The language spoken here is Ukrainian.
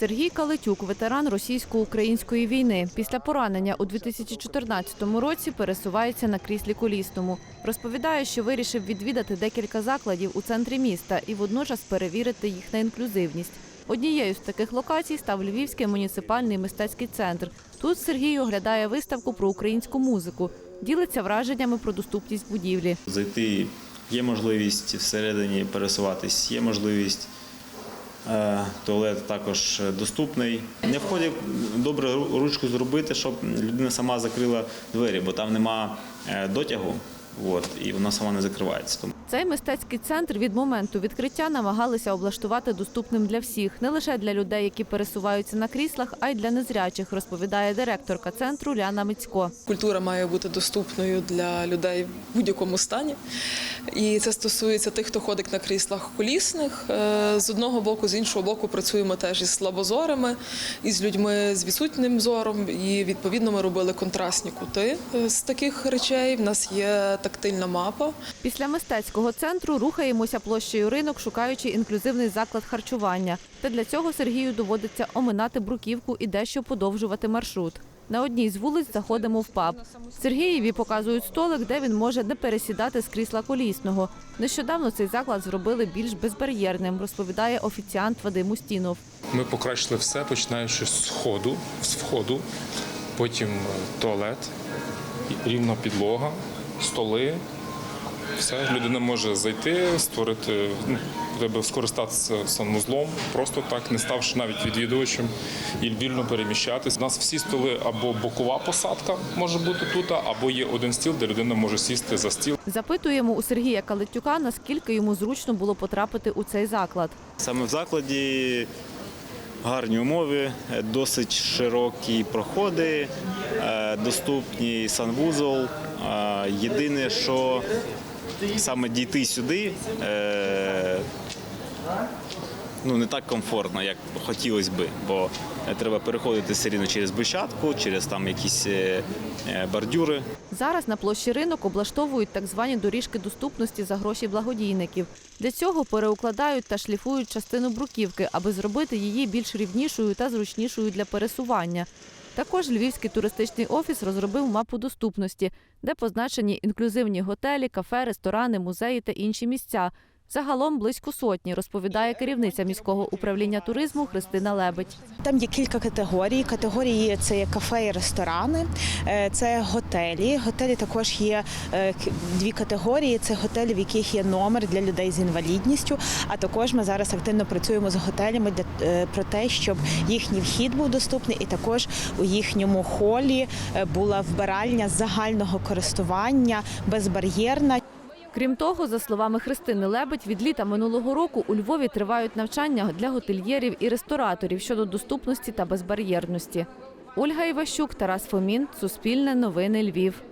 Сергій Калитюк, ветеран російсько-української війни. Після поранення у 2014 році пересувається на кріслі колісному. Розповідає, що вирішив відвідати декілька закладів у центрі міста і водночас перевірити їх на інклюзивність. Однією з таких локацій став Львівський муніципальний мистецький центр. Тут Сергій оглядає виставку про українську музику, ділиться враженнями про доступність будівлі. Зайти є можливість всередині пересуватись, є можливість. Е, Туалет також доступний. Не вході добре ручку зробити, щоб людина сама закрила двері, бо там нема е, дотягу, от, і вона сама не закривається. Тому Цей мистецький центр від моменту відкриття намагалися облаштувати доступним для всіх, не лише для людей, які пересуваються на кріслах, а й для незрячих, розповідає директорка центру Ляна Мицько. Культура має бути доступною для людей в будь-якому стані. І це стосується тих, хто ходить на кріслах колісних. Е, З одного боку, з іншого боку, працюємо теж із слабозорими, і з людьми з відсутнім зором. І відповідно ми робили контрастні кути е, з таких речей. В нас є тактильна мапа. Після мистецького центру рухаємося площею ринок, шукаючи інклюзивний заклад харчування. Та для цього Сергію доводиться оминати бруківку і дещо подовжувати маршрут. На одній з вулиць заходимо в паб. Сергієві показують столик, де він може не пересідати з крісла колісного. Нещодавно цей заклад зробили більш безбар'єрним, розповідає офіціант Вадим Устінов. Ми покращили все, починаючи з входу, з входу, потім е, туалет, рівна підлога, столи. Все, людина може зайти, створити, ну, треба скористатися санвузлом, просто так, не ставши навіть відвідувачем і вільно переміщатись. У нас всі столи або бокова посадка може бути тут, або є один стіл, де людина може сісти за стіл. Запитуємо у Сергія Калитюка, наскільки йому зручно було потрапити у цей заклад. саме в закладі гарні умови, е, досить широкі проходи, доступні доступний санвузол. Е, Єдине, що саме дійти сюди е, ну, не так комфортно, як хотілося би, бо треба переходити все рівно через брусчатку, через там якісь е, е, бордюри. Зараз на площі ринок облаштовують так звані доріжки доступності за гроші благодійників. Для цього переукладають та шліфують частину бруківки, аби зробити її більш рівнішою та зручнішою для пересування. Також Львівський туристичний офіс розробив мапу доступності, де позначені інклюзивні готелі, кафе, ресторани, музеї та інші місця. Загалом близько сотні, розповідає керівниця міського управління туризму Христина Лебедь. Там є кілька категорій. Категорії це є кафе і ресторани, е, це готелі. Готелі також є е, дві категорії: це готелі, в яких є номер для людей з інвалідністю. А також ми зараз активно працюємо з готелями для е, про те, щоб їхній вхід був доступний, і також у їхньому холі була вбиральня загального користування, безбар'єрна. Крім того, за словами Христини Лебедь, від літа минулого року у Львові тривають навчання для готельєрів і рестораторів щодо доступності та безбар'єрності. Ольга Іващук, Тарас Фомін, Суспільне новини Львів.